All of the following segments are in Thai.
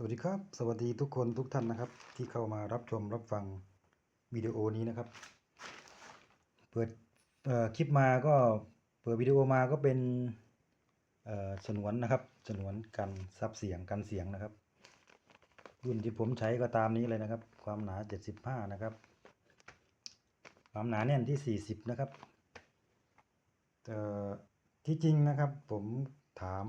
สวัสดีครับ สวัสดีทุกคนทุกท่านนะครับ ที่เข้ามารับชมรับฟังวิดีโอนี้นะครับ เปิดคลิปมาก็เปิดวิดีโอมาก็เป็นฉนวนนะครับฉนวนกันซับเสียงกันเสียงนะครับ รุ่นที่ผมใช้ก็ตามนี้เลยนะครับ ความหนา 75 นะครับ ความหนาแน่นที่ 40 นะครับเอ่ที่จริงนะครับผมถาม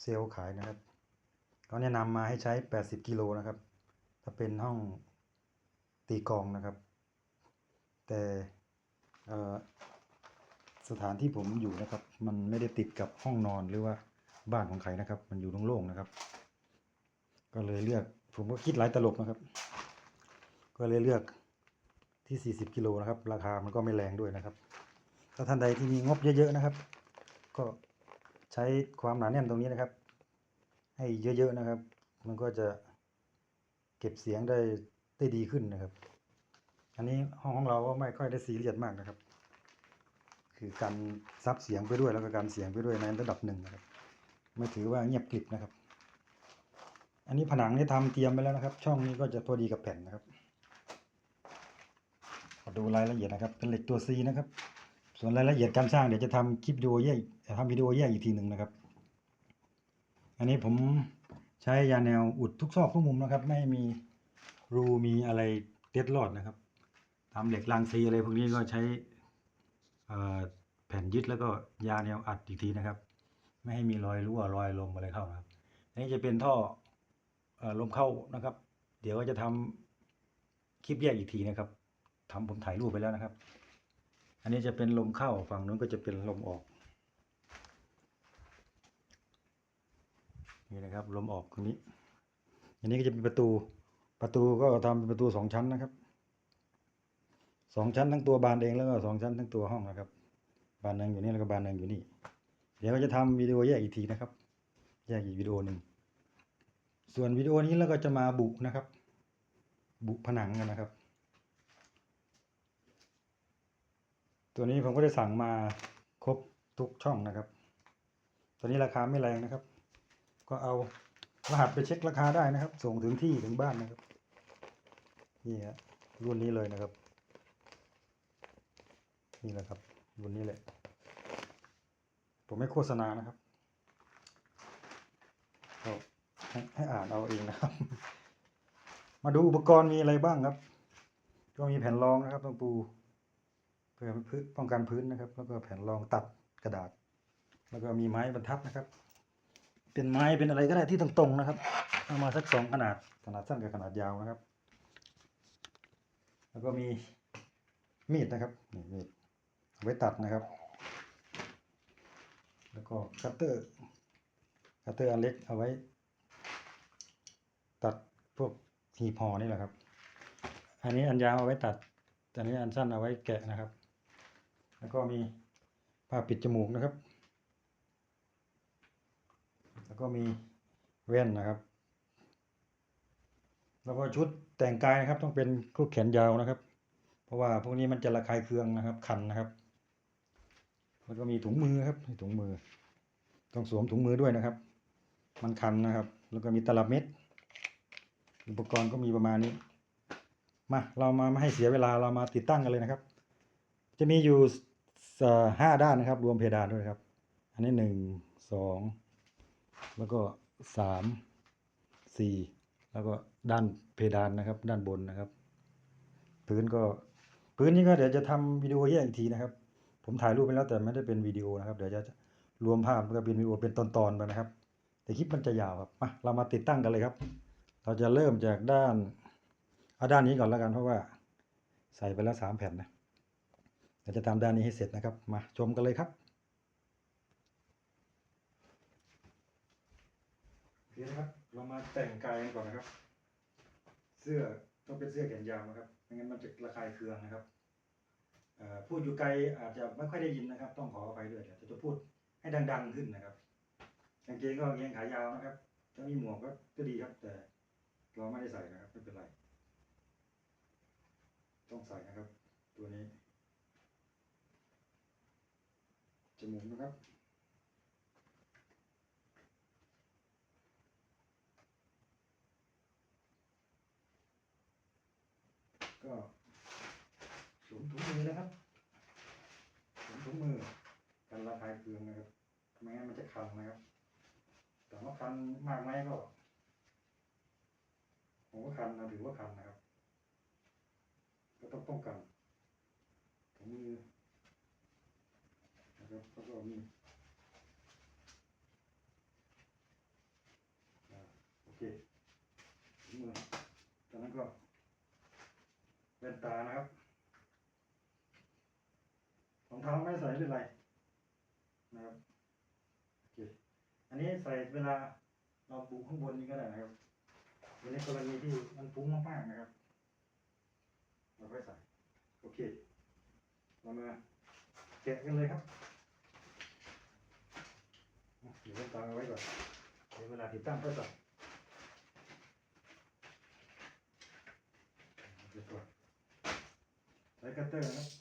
เซลล์ขายนะครับ เขาแนะนำมาให้ใช้ 80 กิโลนะครับ ถ้าเป็นห้องตีกองนะครับ แต่สถานที่ผมอยู่นะครับ มันไม่ได้ติดกับห้องนอนหรือว่าบ้านของใครนะครับ มันอยู่โล่งๆนะครับ ก็เลยเลือกผมก็คิดหลายตลบนะครับ ก็เลยเลือกที่ 40 กิโลนะครับ ราคามันก็ไม่แรงด้วยนะครับ ถ้าท่านใดที่มีงบเยอะๆนะครับ ก็ใช้ความหนาแน่นตรงนี้นะครับ ให้เยอะๆนะครับ มันก็จะเก็บเสียงได้ได้ดีขึ้นนะครับ อันนี้ห้องของเราก็ไม่ค่อยได้ซีเรียสมากนะครับ คือการซับเสียงไปด้วยแล้วก็การเสียงไปด้วยในระดับหนึ่งนะครับ ไม่ถือว่าเงียบกริบนะครับ อันนี้ผนังนี่ทำเตรียมไปแล้วนะครับ ช่องนี้ก็จะพอดีกับแผ่นนะครับดูรายละเอียดนะครับ เป็นเหล็กตัว C นะครับ ส่วนรายละเอียดการสร้างเดี๋ยวจะทำคลิปวิดีโอแยกทำวิดีโอแยกอีกทีหนึ่งนะครับ อันนี้ผมใช้ยาแนวอุดทุกซอกทุกมุมนะครับ ไม่มีรูมีอะไรเล็ดลอดนะครับทำเหล็กรางซีอะไรพวกนี้ก็ใช้แผ่นยึดแล้วก็ยาแนวอัดอีกทีนะครับ ไม่ให้มีรอยรั่วรอยลมอะไรเข้านะครับอันนี้จะเป็นท่ออลมเข้านะครับ เดี๋ยวก็จะทำคลิปแยกอีกทีนะครับทำผมถ่ายรูปไปแล้วนะครับ อันนี้จะเป็นลมเข้าฝั่งนู้นก็จะเป็นลมออก นี่นะครับลมออกตรงนี้ อันนี้ก็จะเป็นประตู ประตูก็ทำเป็นประตูสองชั้นนะครับสองชั้นทั้งตัวบานเองแล้วก็สองชั้นทั้งตัวห้องนะครับ บานหนึ่งอยู่นี่แล้วก็บานหนึ่งอยู่นี่ เดี๋ยวก็จะทำวิดีโอแยกอีกทีนะครับ แยกอีกวิดีโอหนึ่งส่วนวิดีโอนี้เราก็จะมาบุนะครับ บุผนังกันนะครับ ตัวนี้ผมก็ได้สั่งมาครบทุกช่องนะครับ ตัวนี้ราคาไม่แรงนะครับ ก็เอารหัสไปเช็คราคาได้นะครับ ส่งถึงที่ถึงบ้านนะครับ นี่ฮะรุ่นนี้เลยนะครับ นี่แหละครับ รุ่นนี้แหละ ผมไม่โฆษณานะครับก็ให้ให้อ่านเอาเองนะครับ มาดูอุปกรณ์มีอะไรบ้างครับ ก็มีแผ่นรองนะครับต้องปูเพื่อป้องกันพื้นนะครับ แล้วก็แผ่นรองตัดกระดาษ แล้วก็มีไม้บรรทัดนะครับ เป็นไม้เป็นอะไรก็ได้ที่ตรงๆนะครับ เอามาสักสองขนาดขนาดสั้นกับขนาดยาวนะครับ แล้วก็มีมีดนะครับนี่มีดเอาไว้ตัดนะครับ แล้วก็คัตเตอร์คัตเตอร์อันเล็กเอาไว้ ตัดพวกหีบห่อนี่แหละครับ อันนี้อันยาวเอาไว้ตัดอันนี้อันสั้นเอาไว้แกะนะครับ แล้วก็มีผ้าปิดจมูกนะครับ แล้วก็มีแว่นนะครับ แล้วก็ชุดแต่งกายนะครับ ต้องเป็นชุดแขนยาวนะครับ เพราะว่าพวกนี้มันจะระคายเคืองนะครับ คันนะครับ แล้วก็มีถุงมือครับถุงมือ ต้องสวมถุงมือด้วยนะครับ มันคันนะครับ แล้วก็มีตลับเม็ด อุปกรณ์ก็มีประมาณนี้ มาเรามาไม่ให้เสียเวลาเรามาติดตั้งกันเลยนะครับ จะมีอยู่ห้าด้านนะครับ รวมเพดานด้วยครับ อันนี้หนึ่งสอง แล้วก็สามสี่แล้วก็ด้านเพดานนะครับ ด้านบนนะครับ พื้นก็พื้นนี้ก็เดี๋ยวจะทำวิดีโอแยกอีกทีนะครับ ผมถ่ายรูปไปแล้วแต่ไม่ได้เป็นวิดีโอนะครับ เดี๋ยวจะรวมภาพแล้วก็เป็นวิดีโอเป็นตอนๆไปนะครับ แต่คลิปมันจะยาวครับมาเรามาติดตั้งกันเลยครับ เราจะเริ่มจากด้านเอาด้านนี้ก่อนแล้วกันเพราะว่าใส่ไปแล้วสามแผ่นนะเราจะตามด้านนี้ให้เสร็จนะครับ มาชมกันเลยครับ โอเคนะครับ เรามาแต่งกายกันก่อนนะครับ เสื้อต้องเป็นเสื้อแขนยาวนะครับไม่งั้นมันจะระคายเคืองนะครับพูดอยู่ไกลอาจจะไม่ค่อยได้ยินนะครับ ต้องขออภัยด้วยเดี๋ยวจะพูดให้ดัง ๆขึ้นนะครับกางเกงก็กางเกงขายาวนะครับ ถ้ามีหมวกก็ก็ดีครับ แต่เราไม่ได้ใส่นะครับไม่เป็นไร ต้องใส่นะครับ ตัวนี้จมูกนะครับ สวม ถุงมือนะครับสวมถุงมือกันระคายเคืองนะครับไม่งั้นมันจะคันนะครับ แต่ว่าคันมากไหมก็ผมว่าคันนะถือว่าคันนะครับ ก็ต้องป้องกันถุงมือนะครับแล้วก็มีโอเคถุงมือจากนั้นก็แว่นตานะครับ เท้าไม่ใส่ไม่เป็นไรนะครับโอเคอันนี้ใส่เวลาเราปูข้างบนนี้ก็ได้นะครับในกรณีที่มันฟุ้งมากๆนะครับ เราค่ใส่โอเคเรามาแกะกันเลยครับเดี๋ยวเล่นตามเอาไว้ก่อนเดี๋ยวเวลาติดตั้งก็ใส่เดี๋ยวก่อนใช้คัตเตอร์นะ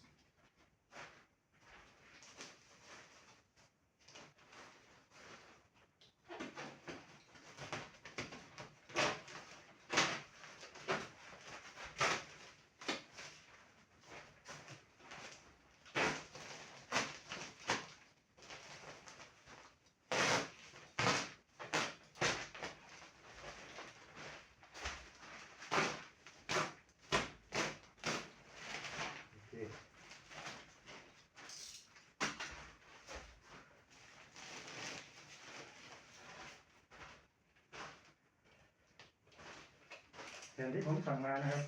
แผ่นที่ผมสั่งมานะครับ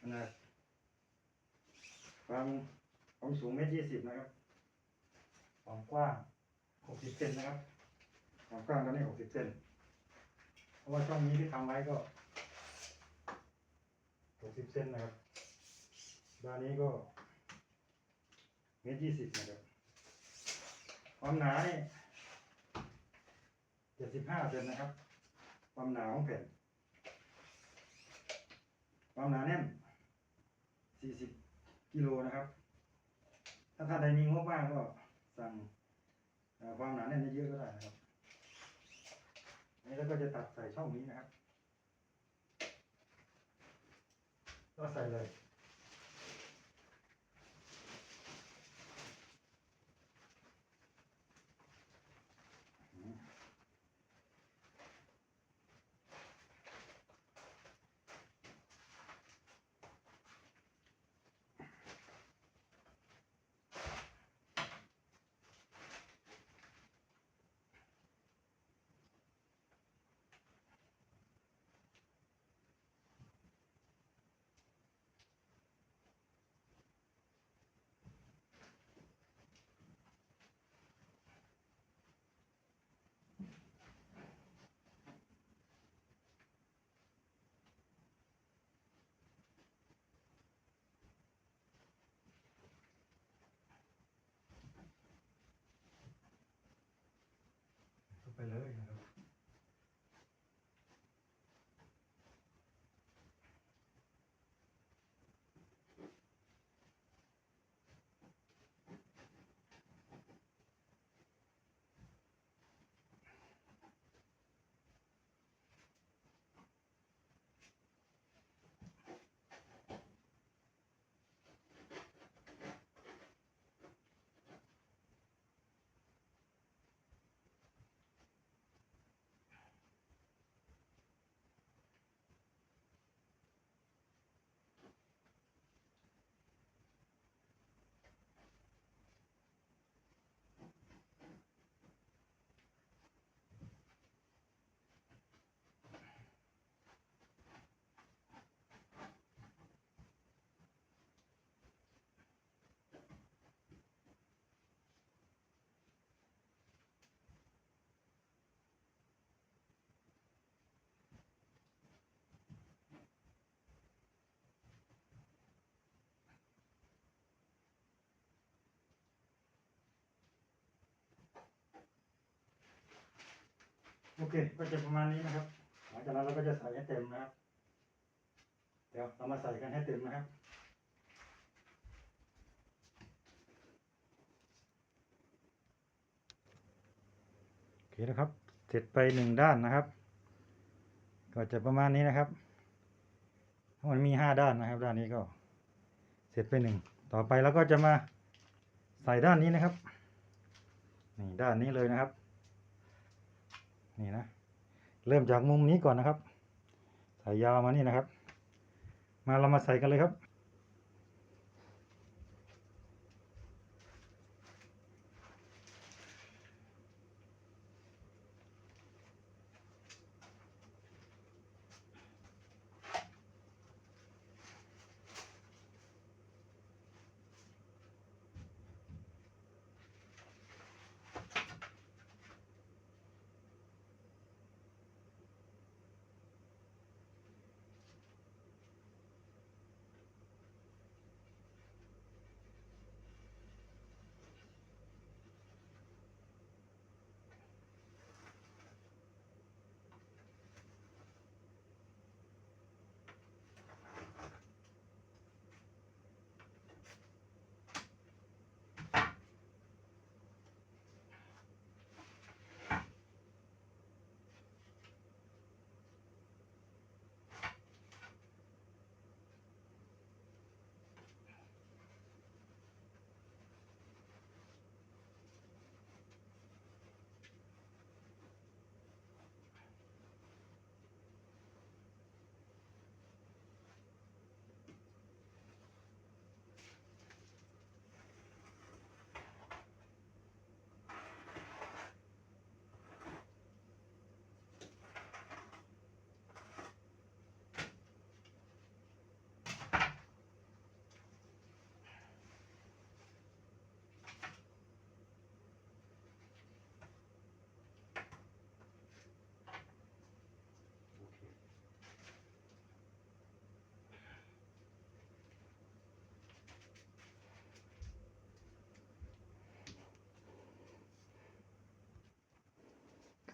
ขนาดความความสูงเมตรยี่สิบนะครับความกว้างหกสิบเซนนะครับความกว้างตอนนี้หกสิบเซนเพราะว่าช่องนี้ที่ทำไว้ก็หกสิบเซนนะครับด้านนี้ก็เมตรยี่สิบนะครับ ความหนานี่เจ็ดสิบห้าเซนนะครับ ความหนาของแผ่น ความหนาแน่น 40 กิโลนะครับ ถ้าท่านใดมีงบมากก็สั่งความหนาแน่นเยอะก็ได้นะครับนี่แล้วก็จะตัดใส่ช่องนี้นะครับ ก็ใส่เลย โอเค ก็จะประมาณนี้นะครับ หลังจากนั้นเราก็จะใส่ให้เต็มนะครับ เดี๋ยวเรามาใส่กันให้เต็มนะครับโอเคนะครับ เสร็จไปหนึ่งด้านนะครับ ก็จะประมาณนี้นะครับทั้งหมดมีห้าด้านนะครับ ด้านนี้ก็ เสร็จไปหนึ่งต่อไปเราก็จะมาใส่ด้านนี้นะครับนี่ด้านนี้เลยนะครับ นี่นะ เริ่มจากมุมนี้ก่อนนะครับใส่ยาวมานี่นะครับ มาเรามาใส่กันเลยครับ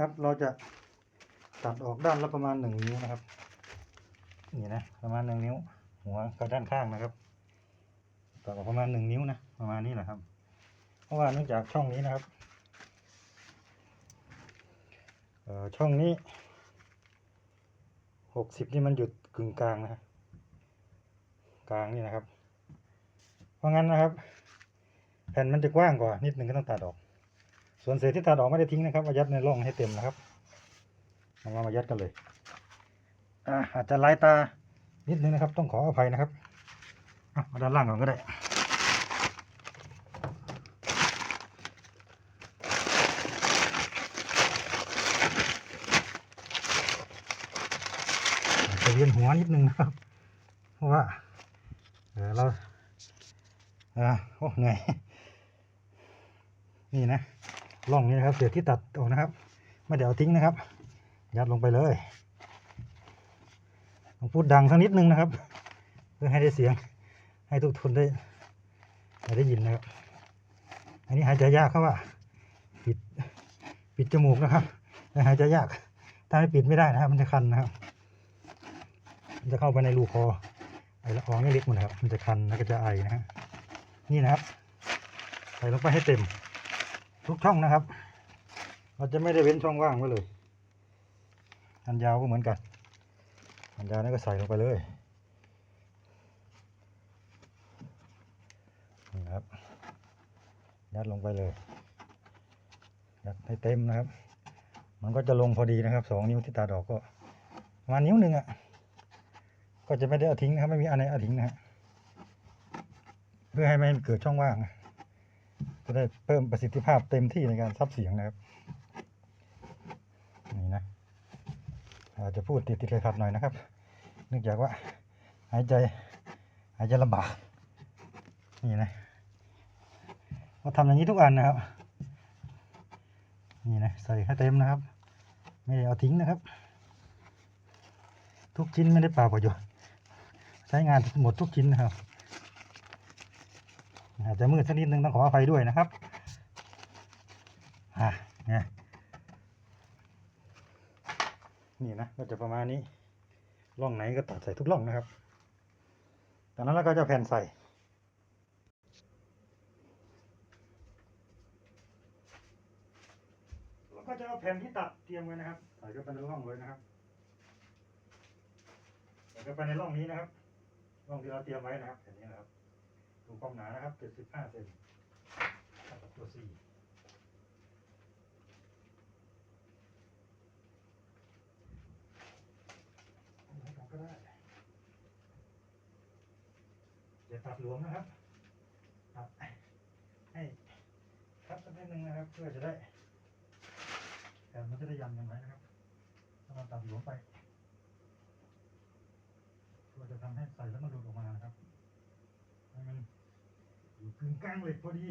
ครับเราจะตัดออกด้านละประมาณหนึ่งนิ้วนะครับ นี่นะประมาณหนึ่งนิ้ว หัวกับด้านข้างนะครับตัดออกประมาณหนึ่งนิ้วนะประมาณนี้แหละครับ เพราะว่าเนื่องจากช่องนี้นะครับช่องนี้หกสิบนี่มันหยุดกึ่งกลางนะฮะกลางนี่นะครับ เพราะงั้นนะครับ แผ่นมันจะกว้างกว่านิดหนึ่งก็ต้องตัดออก ส่วนเศษที่ตัดออกไม่ได้ทิ้งนะครับเอายัดในร่องให้เต็มนะครับเอามามายัดกันเลยอ่าอาจจะลายตานิดนึงนะครับ ต้องขออภัยนะครับอะเอาด้านล่างก่อนก็ได้จจะเวียนหัวนิดนึงนะครับ เพราะว่าเออเราอ่าโอ้เหนื่อยนี่นะ ร่องนี้นะครับเศษที่ตัดออกนะครับ ไม่ได้เอาทิ้งนะครับ ยัดลงไปเลยต้องพูดดังสักนิดนึงนะครับ เพื่อให้ได้เสียง ให้ทุกคนได้ได้ยินนะครับ อันนี้หายใจยากครับว่า ปิดปิดจมูกนะครับหายใจยาก ถ้าไม่ปิดไม่ได้นะครับ มันจะคันนะครับ มันจะเข้าไปในรูคอไอ้ละอองนี่เล็กหมดนะครับ มันจะคันแล้วก็จะไอนะฮะนี่นะครับ ใส่ลงไปให้เต็ม ทุกช่องนะครับ เราจะไม่ได้เว้นช่องว่างไว้เลย อันยาวก็เหมือนกัน อันยาวนี่ก็ใส่ลงไปเลยนะครับ ยัดลงไปเลย ยัดให้เต็มนะครับ มันก็จะลงพอดีนะครับ สองนิ้วที่ตัดอกก็ประมาณนิ้วหนึ่งอะ ก็จะไม่ได้เอาทิ้งนะครับ ไม่มีอันไหนเอาทิ้งนะฮะ เพื่อให้ไม่เกิดช่องว่าง จะได้เพิ่มประสิทธิภาพเต็มที่ในการซับเสียงนะครับนี่นะอาจจะพูดติดติดเลยขัดหน่อยนะครับ เนื่องจากว่าหายใจหายใจลำบากนี่นะเราทำอย่างนี้ทุกอันนะครับ นี่นะใส่ให้เต็มนะครับ ไม่ได้เอาทิ้งนะครับ ทุกชิ้นไม่ได้เปล่าประโยชน์ใช้งานหมดทุกชิ้นนะครับ อาจจะมืดสักนิดนึงต้องขออภัยด้วยนะครับอะนี่นี่นะก็จะประมาณนี้ร่องไหนก็ตัดใส่ทุกร่องนะครับจากนั้นเราก็จะแผ่นใส่เราก็จะเอาแผ่นที่ตัดเตรียมไว้นะครับใส่เข้าไปในร่องเลยนะครับใส่เข้าไปในร่องนี้นะครับร่องที่เราเตรียมไว้นะครับแผ่นนี้นะครับ ดูความหนานะครับเจ็ดสิบห้าเซนเท่ากับตัวสี่เอาไว้ก่อนก็ได้อย่าตัดหลวมนะครับตัดให้ครับสักนิดนึงนะครับ เพื่อจะได้แต่มันจะได้ยันกันไว้นะครับ ถ้าเราตัดหลวมไปก็จะทำให้ใส่แล้วมันหลุดออกมานะครับให้มัน อยู่กึ่งกลางเหล็กพอดี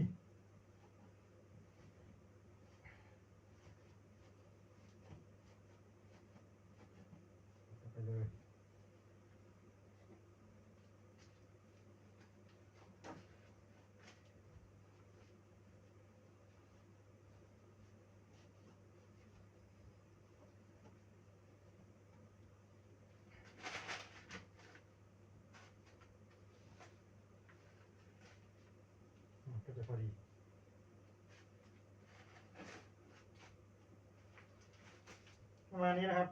ก็ไปเลยอืมก็จะพอดี ประมาณนี้นะครับ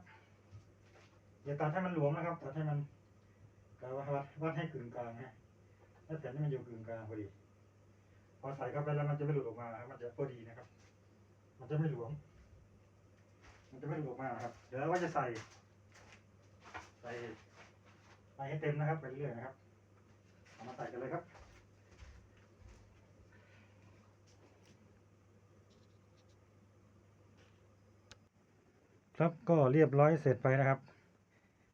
อย่าตัดให้มันหลวมนะครับตัดให้มันกะว่าวัดวัดให้กึ่งกลางฮะแล้วแต่นี่มันอยู่กึ่งกลางพอดี พอใส่เข้าไปแล้วมันจะไม่หลุดออกมาครับมันจะพอดีนะครับ มันจะไม่หลวม มันจะไม่หลุดออกมาครับ เดี๋ยวเราจะใส่ ใส่ใส่ให้เต็มนะครับไปเรื่อยนะครับเอามาใส่กันเลยครับ ครับก็เรียบร้อยเสร็จไปนะครับ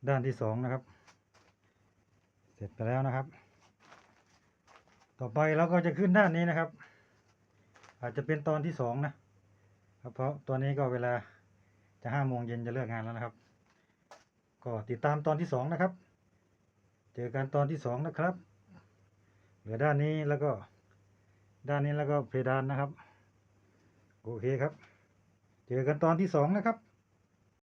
ด้านที่สองนะครับ เสร็จไปแล้วนะครับ ต่อไปเราก็จะขึ้นด้านนี้นะครับ อาจจะเป็นตอนที่สองนะครับเพราะตอนนี้ก็เวลาจะห้าโมงเย็นจะเลิกงานแล้วนะครับ ก็ติดตามตอนที่สองนะครับ เจอกันตอนที่สองนะครับเหลือด้านนี้แล้วก็ ด้านนี้แล้วก็เพดานนะครับ โอเคครับ เจอกันตอนที่สองนะครับ